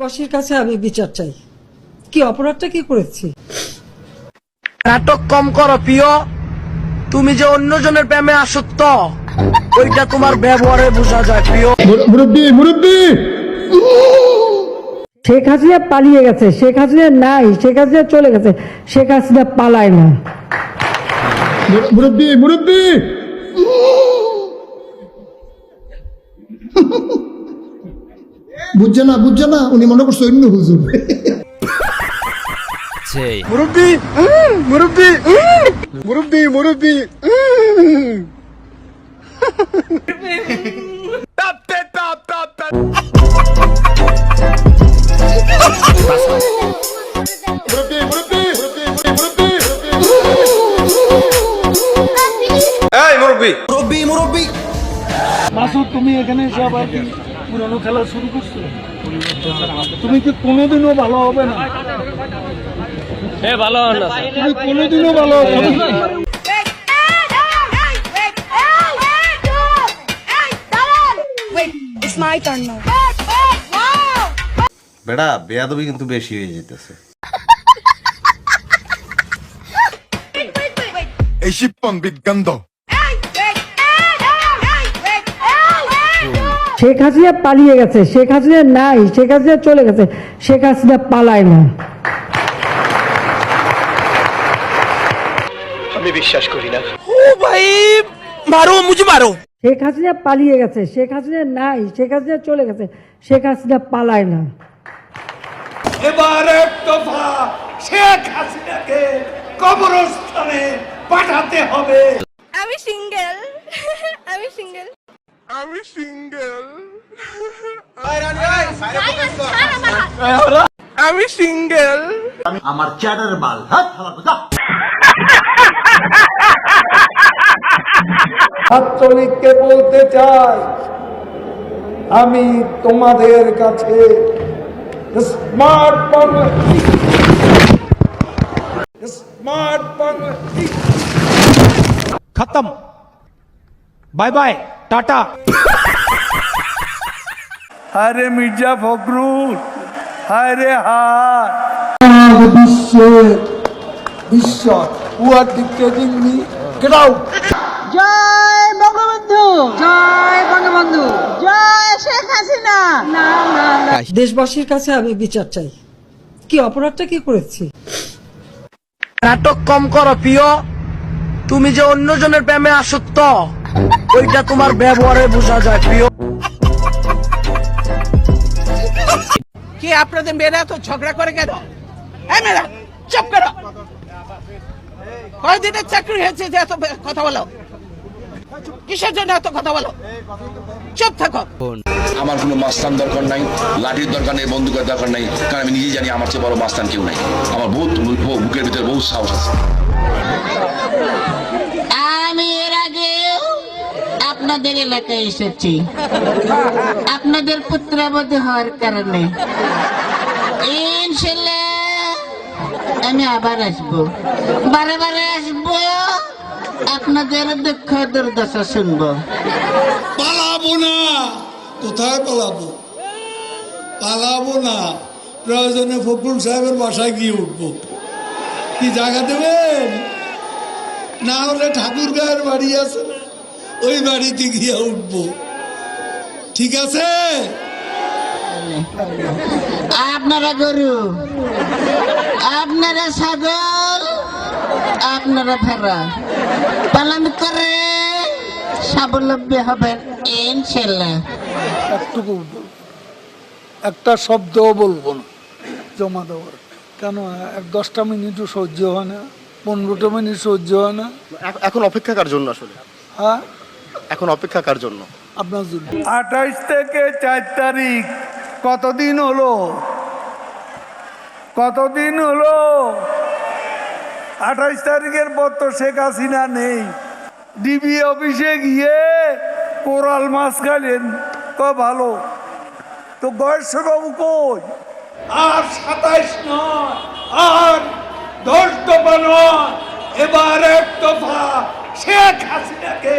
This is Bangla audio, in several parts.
বাসীর কাছে আমি বিচার চাই। কি অপরাধটা কি করেছি? নাটক কম করো প্রিয়। তুমি যে অন্যজনের প্রেমে আসক্ত ওইটা তোমার ব্যবহারে বোঝা যায় প্রিয়। মুরব্বী মুরব্বী! শেখ হাসিনা পালিয়ে গেছে শেখ হাসিনা নাই শেখ হাসিনা চলে গেছে শেখ হাসিনা পালায় না। মুরব্বী মুরব্বী! বুঝছে না বুঝছে না উনি মনে করছে অন্য হুজুর। মুরব্বি মুরব্বি মুরব্বি মুরব্বি। মুরব্বি মুরব্বি মুরব্বি মাসুদ তুমি এখানে সব আর পুরানো খেলা শুরু করছ? তুমি কি কোনোদিনও ভালো হবে না? তুমি কোনোদিনও ভালো হবে না Wait, it's my turn now. বেড়া বেয়াদবি কিন্তু বেশি হয়ে যেতেছে। এই শিপ্পন বিজ্ঞান্ত শেখ হাসিনা পালিয়ে গেছে শেখ হাসিনা নাই শেখ হাসিনা চলে গেছে শেখ হাসিনা পালায় না। আমি বিশ্বাস করি না। ও ভাই মারো মুঝে মারো। শেখ হাসিনা পালিয়ে গেছে শেখ হাসিনা নাই শেখ হাসিনা চলে গেছে শেখ হাসিনা পালায় না। এবার এক দফা শেখ হাসিনাকে কবরস্থানে পাঠাতে হবে। আমি সিঙ্গেল আমি সিঙ্গেল। আমি সিঙ্গেল। আমি সিঙ্গেল। আমার চ্যাটার বাল ছাত্রলীগকে বলতে চাই আমি তোমাদের কাছে স্মার্ট বাংলা স্মার্ট বাংলা খতম। বাই বাই টাটা আরে মির্জা ফখরুল আরে হায় বিশ্বে বিশ্ব হু আর ডিক্টেটিং মি জয় বঙ্গবন্ধু। জয় বঙ্গবন্ধু। জয় শেখ হাসিনা। না না না। দেশবাসীর কাছে আমি বিচার চাই। কি অপরাধটা কি করেছি? নাটক কম করো প্রিয়। তুমি যে অন্যজনের প্রেমে আসক্ত। ওইটা তোমার ব্যবহারে বোঝা যায় প্রিয়। কি আপনাদের মেয়েরা তো ঝগড়া করে কেন? মেয়েরা চুপ করো। কয়দিনের চাকরি হয়েছে যে এত কথা বলো? কিসের জন্য এত কথা বলো? চুপ থাকো। আমার কোনো মাস্তান দরকার নাই লাঠির দরকার নেই বন্দুকের দরকার নাই কারণ আমি নিজেই জানি আমার চেয়ে বড় মাস্তান কেউ নাই। আমার বহুত বুকের ভিতরে বহু সাহস আছে। আপনাদের এলাকায় এসেছি। আপনাদের পুত্রাবধ হওয়ার কারণে। আমি আবার আসব। বারে বারে আসব, আপনাদের দুঃখ দুর্দশা শুনব। পালাবো না। কোথায় পালাবো? পালাবো না। প্রয়োজনে ফখরুল সাহেবের বাসায় গিয়ে উঠবো। কি জায়গা দেবেন? না হলে ঠাকুর গায়ের বাড়ি আছে। ওই বাড়িতে গিয়ে উঠবো। ঠিক আছে? আপনারা গরু আপনারা ছাগল আপনারা ভেড়া। পালন করে স্বাবলম্বী হবেন ইনশাল্লাহ একটুকু একটা শব্দও বলব না জমা দেওয়ার। কেন এক দশটা মিনিটও সহ্য হয় না পনেরোটা মিনিট সহ্য হয় না। এখন অপেক্ষা কার জন্য আসলে? হ্যাঁ? এখন অপেক্ষা কার জন্য? আপনার জন্য। আঠাইশ থেকে চার তারিখ কতদিন হলো? কতদিন হলো? আঠাইশ তারিখের পর তো শেখ হাসিনা নেই। ডিবি অফিসে গিয়ে কোরাল মাছ খাইলেন। ক ভালো। তো বাবু কই? আর সাতাইশ নয় আর দশ দফা নয় এবার এক দফা শেখ হাসিনাকে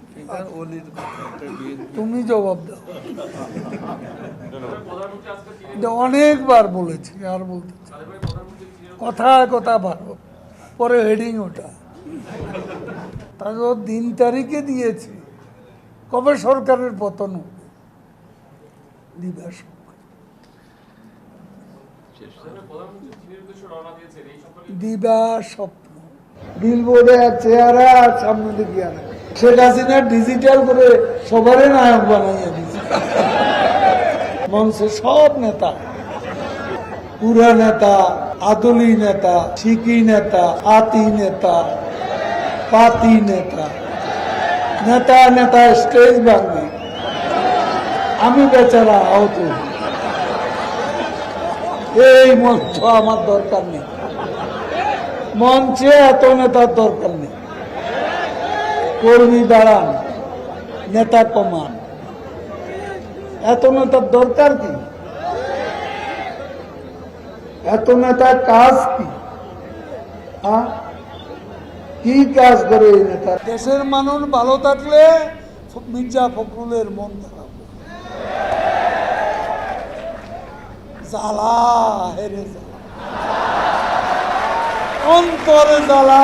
আর তুমি জবাব দাও। এটা অনেকবার বলেছি আর বলতে কথা কথা ভালো। পরে হেডিং ওটা। তারপর দিন তারিখে দিয়েছি। কবে সরকারের পতন হবে? দিবা স্বপ্ন দিবা স্বপ্ন বিলবোর্ডে চেহারা আর সামনে দিকে আনে। শেখ হাসিনা ডিজিটাল করে সবারই নায়ক বানাইয়া দিচ্ছে মঞ্চে সব নেতা, পুরা নেতা, আদলি নেতা শিকি নেতা, আতি নেতা, পাতি নেতা নেতা নেতা স্টেজ ভাঙবে আমি বেচারা আহত। এই মঞ্চ আমার দরকার নেই। মঞ্চে এত নেতার দরকার নেই। কর্মী দাঁড়ান নেতা কমান এত নেতার দরকার কি? এত নেতার কাজ কি? হ্যাঁ? কি কাজ করে এই নেতা? দেশের মানুষ ভালো থাকলে মির্জা ফখরুলের মন খারাপ জ্বালা হেরে জ্বালা অন্তরে জ্বালা।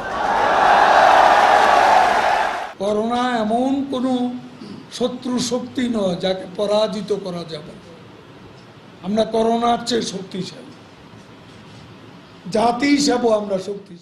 করোনা এমন কোনো শত্রু শক্তি নয় যাকে পরাজিত করা যাবে। আমরা করোনার চেয়ে শক্তিশালী। জাতি হিসাবেও আমরা শক্তিশালী।